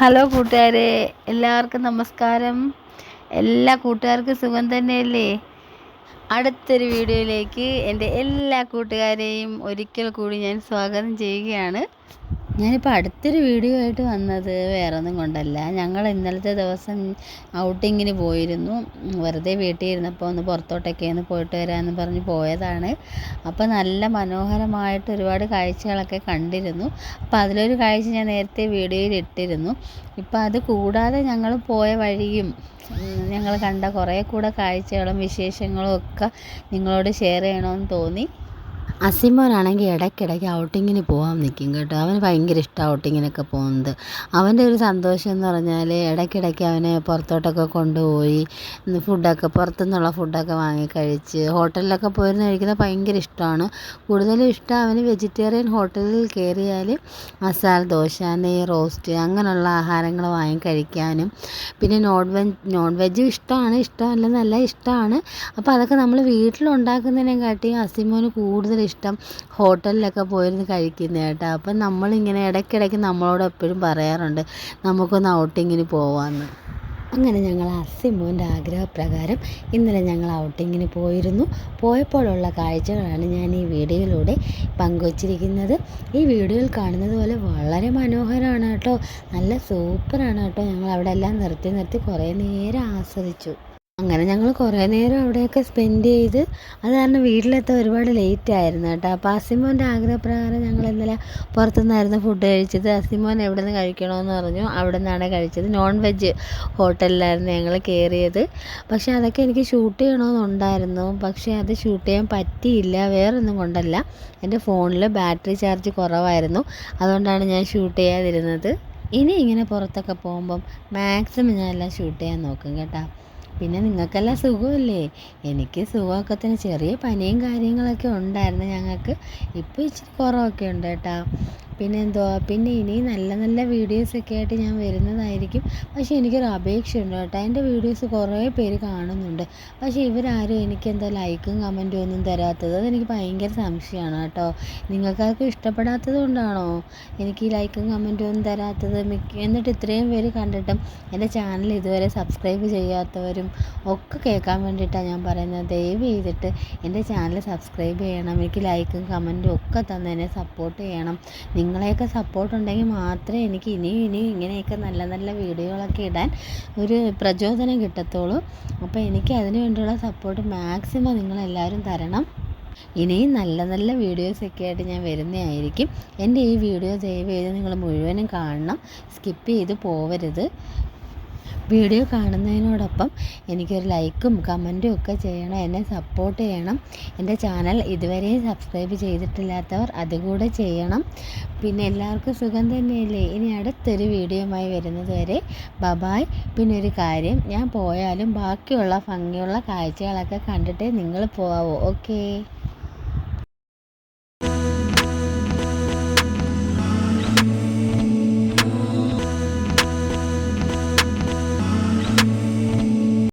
Hello കൂട്ടുകാരെ എല്ലാവർക്കും നമസ്കാരം. എല്ലാ കൂട്ടുകാർക്കും സുഖം തന്നെയല്ലേ? അടുത്തൊരു വീഡിയോയിലേക്ക് എന്റെ എല്ലാ കൂട്ടുകാരെയും ഒരിക്കൽ കൂടി ഞാൻ സ്വാഗതം ചെയ്യുകയാണ്. ഞാനിപ്പോൾ അടുത്തൊരു വീഡിയോ ആയിട്ട് വന്നത് വേറെ ഒന്നും കൊണ്ടല്ല. ഞങ്ങൾ ഇന്നലത്തെ ദിവസം ഔട്ടിങ്ങിന് പോയിരുന്നു. വെറുതെ വീട്ടിൽ ഇരുന്നപ്പോൾ ഒന്ന് പുറത്തോട്ടൊക്കെ ഒന്ന് പോയിട്ട് വരാമെന്ന് പറഞ്ഞ് പോയതാണ്. അപ്പോൾ നല്ല മനോഹരമായിട്ട് ഒരുപാട് കാഴ്ചകളൊക്കെ കണ്ടിരുന്നു. അപ്പോൾ അതിലൊരു കാഴ്ച ഞാൻ നേരത്തെ വീഡിയോയിൽ ഇട്ടിരുന്നു. ഇപ്പോൾ അത് കൂടാതെ ഞങ്ങൾ പോയ വഴിയും ഞങ്ങൾ കണ്ട കുറേ കൂടെ കാഴ്ചകളും വിശേഷങ്ങളും ഒക്കെ നിങ്ങളോട് ഷെയർ ചെയ്യണമെന്ന് തോന്നി. അസിമോനാണെങ്കിൽ ഇടയ്ക്കിടയ്ക്ക് ഔട്ടിങ്ങിന് പോകാൻ നിൽക്കും കേട്ടോ. അവന് ഭയങ്കര ഇഷ്ടം ഔട്ടിങ്ങിനൊക്കെ പോകുന്നത്. അവന്റെ ഒരു സന്തോഷം എന്ന് പറഞ്ഞാൽ ഇടയ്ക്കിടയ്ക്ക് അവനെ പുറത്തോട്ടൊക്കെ കൊണ്ടുപോയി ഫുഡൊക്കെ പുറത്തുനിന്നുള്ള ഫുഡൊക്കെ വാങ്ങി കഴിച്ച് ഹോട്ടലിലൊക്കെ പോയിരുന്ന് കഴിക്കുന്നത് ഭയങ്കര ഇഷ്ടമാണ്. കൂടുതലും ഇഷ്ടം അവന് വെജിറ്റേറിയൻ ഹോട്ടലിൽ കയറിയാൽ മസാല ദോശ നെയ് റോസ്റ്റ് അങ്ങനെയുള്ള ആഹാരങ്ങൾ വാങ്ങി കഴിക്കാനും. പിന്നെ നോൺ വെജ് നോൺ വെജും ഇഷ്ടമാണ് ഇഷ്ടമല്ലെന്നല്ല ഇഷ്ടമാണ്. അപ്പോൾ അതൊക്കെ നമ്മൾ വീട്ടിലുണ്ടാക്കുന്നതിനെക്കാട്ടിയും അസിമോന് കൂടുതൽ ഇഷ്ടം ഹോട്ടലിലൊക്കെ പോയിരുന്ന് കഴിക്കുന്നത് കേട്ടോ. അപ്പം നമ്മളിങ്ങനെ ഇടയ്ക്കിടയ്ക്ക് നമ്മളോട് എപ്പോഴും പറയാറുണ്ട് നമുക്കൊന്ന് ഔട്ടിങ്ങിന് പോവാമെന്ന് അങ്ങനെ ഞങ്ങൾ അസിമോന്റെ ആഗ്രഹപ്രകാരം ഇന്നലെ ഞങ്ങൾ ഔട്ടിങ്ങിന് പോയിരുന്നു. പോയപ്പോഴുള്ള കാഴ്ചകളാണ് ഞാൻ ഈ വീഡിയോയിലൂടെ പങ്കുവച്ചിരിക്കുന്നത്. ഈ വീഡിയോയിൽ കാണുന്നത് പോലെ വളരെ മനോഹരമാണ് കേട്ടോ. നല്ല സൂപ്പറാണ് കേട്ടോ. ഞങ്ങൾ അവിടെ എല്ലാം നിർത്തി നിർത്തി കുറേ നേരം ആസ്വദിച്ചു. അങ്ങനെ ഞങ്ങൾ കുറേ നേരം അവിടെയൊക്കെ സ്പെൻഡ് ചെയ്ത് അത് കാരണം വീട്ടിലെത്താൻ ഒരുപാട് ലേറ്റ് ആയിരുന്നു കേട്ടോ. അപ്പോൾ അസിമോന്റെ ആഗ്രഹപ്രകാരം ഞങ്ങൾ ഇന്നലെ പുറത്തുനിന്നായിരുന്നു ഫുഡ് കഴിച്ചത്. അസിമോൻ എവിടെ നിന്ന് കഴിക്കണമെന്ന് പറഞ്ഞു അവിടെ നിന്നാണ് കഴിച്ചത്. നോൺ വെജ് ഹോട്ടലിലായിരുന്നു ഞങ്ങൾ കയറിയത് പക്ഷേ അതൊക്കെ എനിക്ക് ഷൂട്ട് ചെയ്യണമെന്നുണ്ടായിരുന്നു പക്ഷേ അത് ഷൂട്ട് ചെയ്യാൻ പറ്റിയില്ല. വേറൊന്നും കൊണ്ടല്ല. എന്റെ ഫോണിൽ ബാറ്ററി ചാർജ് കുറവായിരുന്നു. അതുകൊണ്ടാണ് ഞാൻ ഷൂട്ട് ചെയ്യാതിരുന്നത്. ഇനി ഇങ്ങനെ പുറത്തൊക്കെ പോകുമ്പം മാക്സിമം ഞാൻ എല്ലാം ഷൂട്ട് ചെയ്യാൻ നോക്കും കേട്ടോ. പിന്നെ നിങ്ങൾക്കെല്ലാം സുഖമല്ലേ? എനിക്ക് സുഖമൊക്കെ തന്നെ ചെറിയ പനിയും കാര്യങ്ങളൊക്കെ ഉണ്ടായിരുന്നു ഞങ്ങൾക്ക്. ഇപ്പോൾ ഇച്ചിരി കുറവൊക്കെ ഉണ്ട് കേട്ടോ. പിന്നെ എന്തുവാ പിന്നെ ഇനി നല്ല നല്ല വീഡിയോസൊക്കെ ആയിട്ട് ഞാൻ വരുന്നതായിരിക്കും. പക്ഷേ എനിക്കൊരു അപേക്ഷയുണ്ട് കേട്ടോ. എന്റെ വീഡിയോസ് കുറേ പേര് കാണുന്നുണ്ട്. പക്ഷേ ഇവരാരും എനിക്ക് എന്താ ലൈക്കും കമന്റും ഒന്നും തരാത്തത്? അതെനിക്ക് ഭയങ്കര സംശയമാണ് കേട്ടോ. നിങ്ങൾക്കാർക്കും ഇഷ്ടപ്പെടാത്തത് കൊണ്ടാണോ എനിക്ക് ഈ ലൈക്കും കമന്റും ഒന്നും തരാത്തത്? മിക്ക എന്നിട്ട് ഇത്രയും പേര് കണ്ടിട്ടും എന്റെ ചാനൽ ഇതുവരെ സബ്സ്ക്രൈബ് ചെയ്യാത്തവരും ഒക്കെ കേൾക്കാൻ വേണ്ടിയിട്ടാണ് ഞാൻ പറയുന്നത്. ദയവ് ചെയ്തിട്ട് എന്റെ ചാനൽ സബ്സ്ക്രൈബ് ചെയ്യണം. എനിക്ക് ലൈക്കും കമന്റും ഒക്കെ തന്നെ സപ്പോർട്ട് ചെയ്യണം. നിങ്ങളെയൊക്കെ സപ്പോർട്ട് ഉണ്ടെങ്കിൽ മാത്രമേ എനിക്ക് ഇനിയും ഇനിയും ഇങ്ങനെയൊക്കെ നല്ല നല്ല വീഡിയോകളൊക്കെ ഇടാൻ ഒരു പ്രചോദനം കിട്ടത്തുള്ളൂ അപ്പോൾ എനിക്ക് അതിന് വേണ്ടിയുള്ള സപ്പോർട്ട് മാക്സിമം നിങ്ങളെല്ലാവരും തരണം. ഇനിയും നല്ല നല്ല വീഡിയോസൊക്കെ ആയിട്ട് ഞാൻ വരുന്നതായിരിക്കും. എന്റെ ഈ വീഡിയോ ദയവ് ചെയ്ത് നിങ്ങൾ മുഴുവനും കാണണം. സ്കിപ്പ് ചെയ്ത് പോവരുത്. വീഡിയോ കാണുന്നതിനോടൊപ്പം എനിക്കൊരു ലൈക്കും കമന്റും ഒക്കെ ചെയ്യണം. എന്നെ സപ്പോർട്ട് ചെയ്യണം. എന്റെ ചാനൽ ഇതുവരെയും സബ്സ്ക്രൈബ് ചെയ്തിട്ടില്ലാത്തവർ അതുകൂടെ ചെയ്യണം. പിന്നെ എല്ലാവർക്കും സുഖം തന്നെയല്ലേ? ഇനി അടുത്തൊരു വീഡിയോയുമായി വരുന്നത് വരെ ബബായ് പിന്നെ ഒരു കാര്യം ഞാൻ പോയാലും ബാക്കിയുള്ള ഭംഗിയുള്ള കാഴ്ചകളൊക്കെ കണ്ടിട്ടേ നിങ്ങൾ പോവോ ഓക്കേ